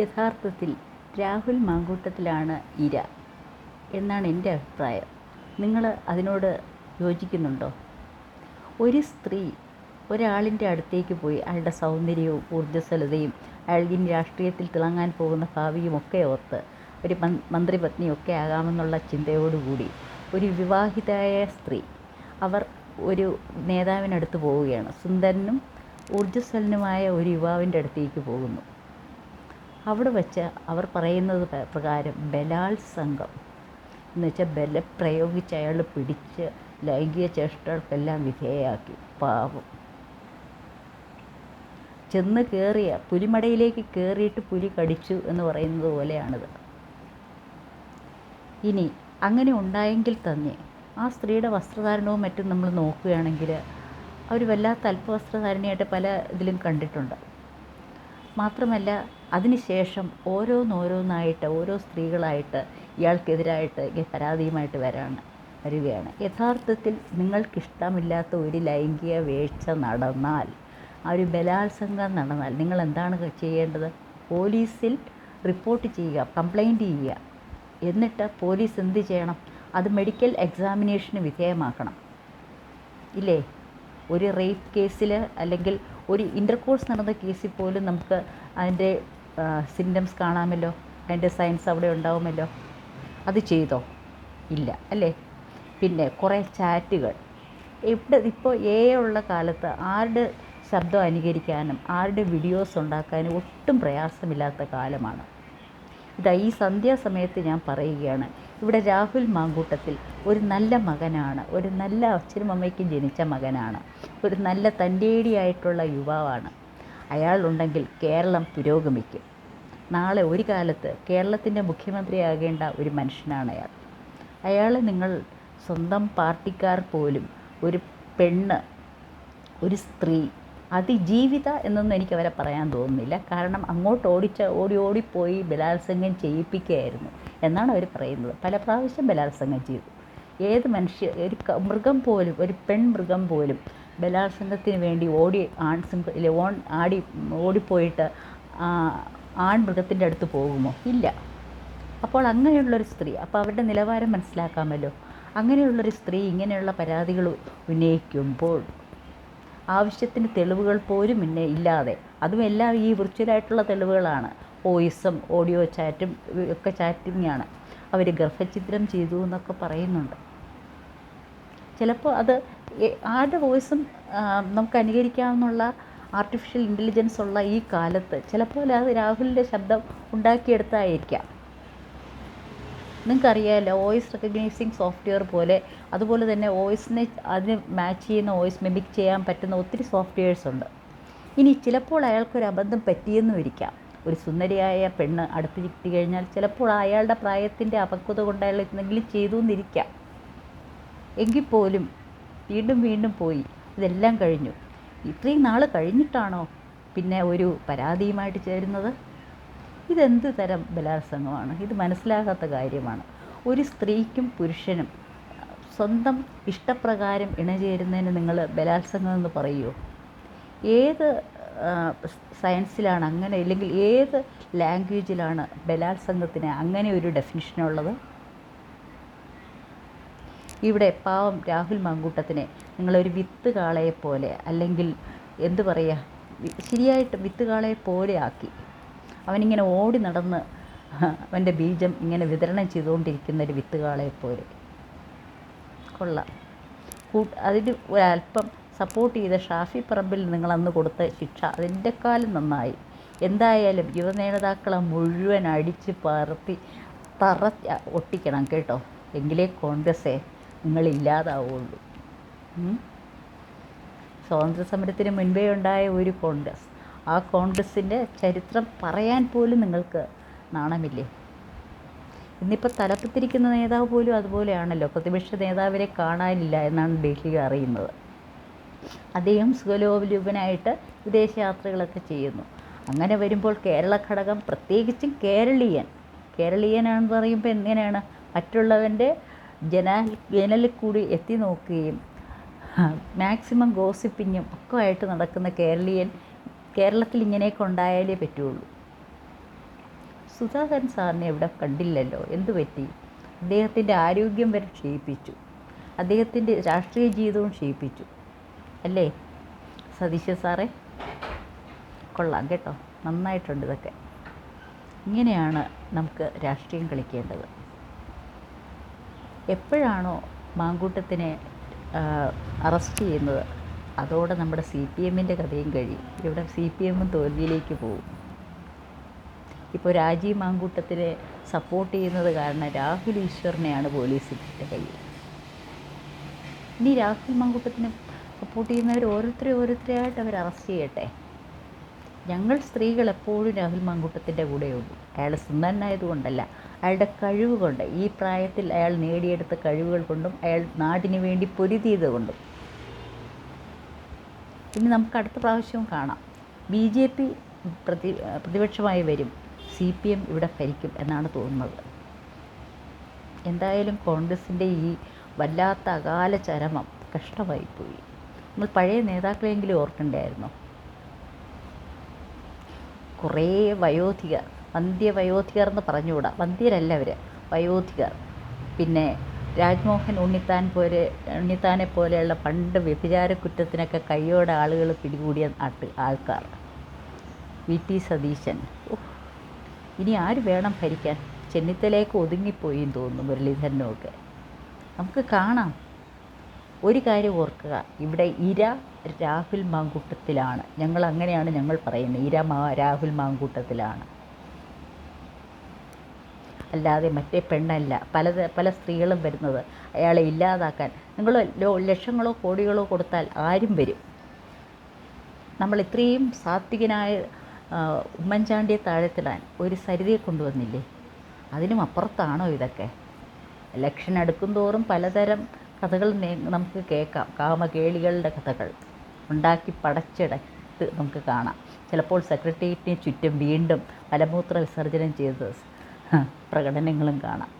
യഥാർത്ഥത്തിൽ രാഹുൽ മാങ്കൂട്ടത്തിലാണ് ഇര എന്നാണ് എന്റെ അഭിപ്രായം. നിങ്ങൾ അതിനോട് യോജിക്കുന്നുണ്ടോ? ഒരു സ്ത്രീ ഒരാളിന്റെ അടുത്തേക്ക് പോയി അയാളുടെ സൗന്ദര്യവും ഊർജസ്വലതയും അയാൾക്ക് രാഷ്ട്രീയത്തിൽ തിളങ്ങാൻ പോകുന്ന ഭാവിയും ഒക്കെ ഓർത്ത് ഒരു മന്ത്രിപത്നിയൊക്കെ ആകാമെന്നുള്ള ചിന്തയോടുകൂടി ഒരു വിവാഹിതയായ സ്ത്രീ അവർ ഒരു നേതാവിനടുത്ത് പോവുകയാണ്. സുന്ദരനും ഊർജസ്വലനുമായ ഒരു യുവാവിന്റെ അടുത്തേക്ക് പോകുന്നു. അവിടെ വെച്ച് അവർ പറയുന്നത് പ്രകാരം ബലാത്സംഗം എന്ന് വെച്ചാൽ ബലം അയാൾ പിടിച്ച് ലൈംഗിക ചേഷ്ടകൾക്കെല്ലാം വിധേയയാക്കി. പാവം. ചെന്ന് കയറിയ പുലിമടയിലേക്ക് കയറിയിട്ട് പുലി കടിച്ചു എന്ന് പറയുന്നത് പോലെയാണിത്. ഇനി അങ്ങനെ ഉണ്ടായെങ്കിൽ തന്നെ ആ സ്ത്രീയുടെ വസ്ത്രധാരണവും മറ്റും നമ്മൾ നോക്കുകയാണെങ്കിൽ അവർ വല്ലാത്ത അല്പവസ്ത്രധാരണയായിട്ട് പല ഇതിലും കണ്ടിട്ടുണ്ട്. മാത്രമല്ല അതിനുശേഷം ഓരോന്നോരോന്നായിട്ട് ഓരോ സ്ത്രീകളായിട്ട് ഇയാൾക്കെതിരായിട്ട് പരാതിയുമായിട്ട് വരാണ് വരികയാണ്. യഥാർത്ഥത്തിൽ നിങ്ങൾക്കിഷ്ടമില്ലാത്ത ഒരു ലൈംഗിക വീഴ്ച നടന്നാൽ ആ ഒരു ബലാത്സംഗം നടന്നാൽ നിങ്ങൾ എന്താണ് ചെയ്യേണ്ടത്? പോലീസിൽ റിപ്പോർട്ട് ചെയ്യുക കംപ്ലൈന്റ് ചെയ്യുക. എന്നിട്ട് പോലീസ് എന്ത് ചെയ്യണം? അത് മെഡിക്കൽ എക്സാമിനേഷന് വിധേയമാക്കണം. ഇല്ലേ? ഒരു റേപ്പ് കേസിൽ അല്ലെങ്കിൽ ഒരു ഇന്റർകോഴ്സ് നടന്ന കേസിൽ പോലും നമുക്ക് അതിന്റെ സിംറ്റംസ് കാണാമല്ലോ? അതിന്റെ സയൻസ് അവിടെ ഉണ്ടാവുമല്ലോ? അത് ചെയ്തോ? ഇല്ല അല്ലേ? പിന്നെ കുറേ ചാറ്റുകൾ. എവിടെ ഇപ്പോൾ എ ഉള്ള കാലത്ത് ആരുടെ ശബ്ദം അനുകരിക്കാനും ആരുടെ വീഡിയോസ് ഉണ്ടാക്കാനും ഒട്ടും പ്രയാസമില്ലാത്ത കാലമാണ്. ഇതാ ഈ സന്ധ്യാസമയത്ത് ഞാൻ പറയുകയാണ്. ഇവിടെ രാഹുൽ മാങ്കൂട്ടത്തിൽ ഒരു നല്ല മകനാണ്. ഒരു നല്ല അച്ഛനും അമ്മയ്ക്കും ജനിച്ച മകനാണ്. ഒരു നല്ല തന്റേടിയായിട്ടുള്ള യുവാവാണ്. അയാളുണ്ടെങ്കിൽ കേരളം പുരോഗമിക്കും. നാളെ ഒരു കാലത്ത് കേരളത്തിന്റെ മുഖ്യമന്ത്രിയാകേണ്ട ഒരു മനുഷ്യനാണ് അയാൾ. അയാളെ നിങ്ങൾ സ്വന്തം പാർട്ടിക്കാർ പോലും ഒരു പെണ്ണ് ഒരു സ്ത്രീ അതിജീവിത എന്നൊന്നും എനിക്ക് അവരെ പറയാൻ തോന്നുന്നില്ല. കാരണം അങ്ങോട്ട് ഓടിച്ച ഓടി ഓടിപ്പോയി ബലാത്സംഗം ചെയ്യിപ്പിക്കുകയായിരുന്നു എന്നാണ് അവർ പറയുന്നത്. പല പ്രാവശ്യം ബലാത്സംഗം ചെയ്തു. ഏത് മനുഷ്യ ഒരു മൃഗം പോലും ഒരു പെൺമൃഗം പോലും ബലാത്സംഗത്തിന് വേണ്ടി ഓടി ആൺ സിംഹ ഓൺ ആടി ഓടിപ്പോയിട്ട് ആൺമൃഗത്തിന്റെ ആൺ മൃഗത്തിന്റെ അടുത്ത് പോകുമോ? ഇല്ല. അപ്പോൾ അങ്ങനെയുള്ളൊരു സ്ത്രീ അപ്പോൾ അവരുടെ നിലവാരം മനസ്സിലാക്കാമല്ലോ. അങ്ങനെയുള്ളൊരു സ്ത്രീ ഇങ്ങനെയുള്ള പരാതികൾ ഉന്നയിക്കുമ്പോൾ ആവശ്യത്തിന് തെളിവുകൾ പോലും പിന്നെ ഇല്ലാതെ. അതും എല്ലാം ഈ വിർച്വലായിട്ടുള്ള തെളിവുകളാണ്. വോയിസും ഓഡിയോ ചാറ്റും ഒക്കെ ചാറ്റിങ്ങാണ് അവർ ഗർഭചിത്രം ചെയ്തു എന്നൊക്കെ പറയുന്നുണ്ട്. ചിലപ്പോൾ അത് ആരുടെ വോയിസും നമുക്ക് അനുകരിക്കാവുന്നുള്ള ആർട്ടിഫിഷ്യൽ ഇന്റലിജൻസ് ഉള്ള ഈ കാലത്ത് ചിലപ്പോൾ അത് രാഹുലിന്റെ ശബ്ദം ഉണ്ടാക്കിയെടുത്തായിരിക്കാം. നിങ്ങൾക്കറിയാമല്ലോ വോയിസ് റെക്കഗ്നൈസിങ് സോഫ്റ്റ്വെയർ പോലെ അതുപോലെ തന്നെ വോയിസിനെ അതിന് മാച്ച് ചെയ്യുന്ന വോയിസ് മിമിക് ചെയ്യാൻ പറ്റുന്ന ഒത്തിരി സോഫ്റ്റ്വെയർസ് ഉണ്ട്. ഇനി ചിലപ്പോൾ അയാൾക്കൊരു അബദ്ധം പറ്റിയെന്നും ഇരിക്കാം. ഒരു സുന്ദരിയായ പെണ്ണ് അടുത്ത് കിട്ടി കഴിഞ്ഞാൽ ചിലപ്പോൾ അയാളുടെ പ്രായത്തിന്റെ അപക്വത കൊണ്ട് അയാൾ എന്തെങ്കിലും ചെയ്തു എന്നിരിക്കാം എങ്കിൽ പോലും വീണ്ടും വീണ്ടും പോയി. ഇതെല്ലാം കഴിഞ്ഞു. ഇത്രയും നാൾ കഴിഞ്ഞിട്ടാണോ പിന്നെ ഒരു പരാതിയുമായിട്ട് ചേരുന്നത്? ഇതെന്ത് തരം ബലാത്സംഗമാണ്? ഇത് മനസ്സിലാകാത്ത കാര്യമാണ്. ഒരു സ്ത്രീക്കും പുരുഷനും സ്വന്തം ഇഷ്ടപ്രകാരം ഇണചേരുന്നതിന് നിങ്ങൾ ബലാത്സംഗം എന്ന് പറയുമോ ഏത് സയൻസിലാണ് അങ്ങനെ ഇല്ലെങ്കിൽ ഏത് ലാംഗ്വേജിലാണ് ബലാത്സംഗത്തിന് അങ്ങനെ ഒരു ഡെഫിനിഷനുള്ളത് ഇവിടെ പാവം രാഹുൽ മങ്കൂട്ടത്തിനെ നിങ്ങളൊരു വിത്ത് കാളയെ പോലെ അല്ലെങ്കിൽ എന്തു പറയുക ശരിയായിട്ട് വിത്ത് കാളയെ പോലെ ആക്കി. അവനിങ്ങനെ ഓടി നടന്ന് അവന്റെ ബീജം ഇങ്ങനെ വിതരണം ചെയ്തുകൊണ്ടിരിക്കുന്ന ഒരു വിത്തുകാളെ പോലെ. കൊള്ളാം. കൂട്ട് അതിന് ഒരല്പം സപ്പോർട്ട് ചെയ്ത ഷാഫി പറമ്പിൽ നിങ്ങൾ അന്ന് കൊടുത്ത ശിക്ഷ അതിന്റെക്കാലം നന്നായി. എന്തായാലും യുവ നേതാക്കളെ മുഴുവൻ അടിച്ച് പറത്തി തറ ഒട്ടിക്കണം കേട്ടോ. എങ്കിലേ കോൺഗ്രസ്സേ നിങ്ങളില്ലാതാവുള്ളൂ. സ്വാതന്ത്ര്യ സമരത്തിന് മുൻപേ ഉണ്ടായ ഒരു കോൺഗ്രസ്. ആ കോൺഗ്രസിന്റെ ചരിത്രം പറയാൻ പോലും നിങ്ങൾക്ക് നാണമില്ലേ? ഇന്നിപ്പോൾ തലപ്പത്തിരിക്കുന്ന നേതാവ് പോലും അതുപോലെയാണല്ലോ. പ്രതിപക്ഷ നേതാവിനെ കാണാനില്ല എന്നാണ് ഡൽഹി അറിയുന്നത്. അദ്ദേഹം സുഖലോപലൂപനായിട്ട് വിദേശയാത്രകളൊക്കെ ചെയ്യുന്നു. അങ്ങനെ വരുമ്പോൾ കേരള ഘടകം പ്രത്യേകിച്ചും കേരളീയൻ. കേരളീയനാണെന്ന് പറയുമ്പോൾ എങ്ങനെയാണ്? മറ്റുള്ളവന്റെ ജന ജനലിൽ കൂടി എത്തി നോക്കുകയും മാക്സിമം ഗോസിപ്പിങ്ങും ഒക്കെ ആയിട്ട് നടക്കുന്ന കേരളീയൻ കേരളത്തിൽ ഇങ്ങനെയൊക്കെ ഉണ്ടായാലേ പറ്റുള്ളൂ. സുധാകരൻ സാറിനെ ഇവിടെ കണ്ടില്ലല്ലോ? എന്തു പറ്റി? അദ്ദേഹത്തിന്റെ ആരോഗ്യം വരെ ക്ഷയിപ്പിച്ചു. അദ്ദേഹത്തിന്റെ രാഷ്ട്രീയ ജീവിതവും ക്ഷയിപ്പിച്ചു. അല്ലേ? സതീശ സാറേ? കൊള്ളാം കേട്ടോ. നന്നായിട്ടുണ്ട് ഇതൊക്കെ. ഇങ്ങനെയാണ് നമുക്ക് രാഷ്ട്രീയം കളിക്കേണ്ടത്. എപ്പോഴാണോ മാങ്കൂട്ടത്തിനെ അറസ്റ്റ് ചെയ്യുന്നത്? അതോടെ നമ്മുടെ സി പി എമ്മിന്റെ കഥയും കഴിയും. ഇവിടെ സി പി എമ്മും തോൽവിയിലേക്ക് പോകും. ഇപ്പോൾ രാജീവ് മാങ്കൂട്ടത്തിനെ സപ്പോർട്ട് ചെയ്യുന്നത് കാരണം രാഹുൽ ഈശ്വറിനെയാണ് പോലീസിന്റെ കയ്യിൽ. ഇനി രാഹുൽ മാങ്കൂട്ടത്തിനെ സപ്പോർട്ട് ചെയ്യുന്നവർ ഓരോരുത്തരെ ഓരോരുത്തരെയായിട്ട് അവർ അറസ്റ്റ് ചെയ്യട്ടെ. ഞങ്ങൾ സ്ത്രീകൾ എപ്പോഴും രാഹുൽ മാങ്കൂട്ടത്തിന്റെ കൂടെയുള്ളൂ. അയാൾ സുന്ദരനായതുകൊണ്ടല്ല അയാളുടെ കഴിവ് കൊണ്ട് ഈ പ്രായത്തിൽ അയാൾ നേടിയെടുത്ത കഴിവുകൾ കൊണ്ടും അയാൾ നാടിന് വേണ്ടി പൊരുതിയത് കൊണ്ടും. ഇനി നമുക്ക് അടുത്ത പ്രാവശ്യവും കാണാം. ബി ജെ പി പ്രതി പ്രതിപക്ഷമായി വരും. സി പി എം ഇവിടെ ഭരിക്കും എന്നാണ് തോന്നുന്നത്. എന്തായാലും കോൺഗ്രസിന്റെ ഈ വല്ലാത്ത അകാല ചരമം കഷ്ടമായിപ്പോയി. നമ്മൾ പഴയ നേതാക്കളെങ്കിലും ഓർക്കണ്ടായിരുന്നു? കുറേ വയോധികർ വന്ധ്യവയോധികർ എന്ന് പറഞ്ഞുകൂടാ. വന്ധ്യരല്ല അവർ വയോധികർ. പിന്നെ രാജ്മോഹൻ ഉണ്ണിത്താൻ പോലെ ഉണ്ണിത്താനെ പോലെയുള്ള പണ്ട് വ്യഭിചാര കുറ്റത്തിനൊക്കെ കയ്യോടെ ആളുകൾ പിടികൂടിയ നാട്ട് ആൾക്കാർ. വി. ടി. സതീശൻ. ഇനി ആര് വേണം ഭരിക്കാൻ? ചെന്നിത്തലേക്ക് ഒതുങ്ങിപ്പോയി തോന്നുന്നു മുരളീധരനുമൊക്കെ നമുക്ക് കാണാം. ഒരു കാര്യം ഓർക്കുക. ഇവിടെ ഇര രാഹുൽ മാങ്കൂട്ടത്തിലാണ്. ഞങ്ങൾ അങ്ങനെയാണ് ഞങ്ങൾ പറയുന്നത്. ഇര മാ രാഹുൽ മാങ്കൂട്ടത്തിലാണ്. അല്ലാതെ മറ്റേ പെണ്ണല്ല. പല പല സ്ത്രീകളും വരുന്നത്. അയാളെ ഇല്ലാതാക്കാൻ. നിങ്ങൾ ലക്ഷങ്ങളോ കോടികളോ കൊടുത്താൽ ആരും വരും. നമ്മൾ ഇത്രയും സാത്വികനായ ഉമ്മൻചാണ്ടിയെ താഴെത്തിടാൻ ഒരു സരിതയെ കൊണ്ടുവന്നില്ലേ? അതിനും അപ്പുറത്താണോ ഇതൊക്കെ? ലക്ഷൻ അടുക്കും തോറും പലതരം കഥകൾ നമുക്ക് കേൾക്കാം. കാമകേളികളുടെ കഥകൾ ഉണ്ടാക്കി പടച്ചിടത്ത് നമുക്ക് കാണാം. ചിലപ്പോൾ സെക്രട്ടേറിയറ്റിന് ചുറ്റും വീണ്ടും മലമൂത്ര വിസർജനം ചെയ്ത് പ്രകടനങ്ങളും കാണാം.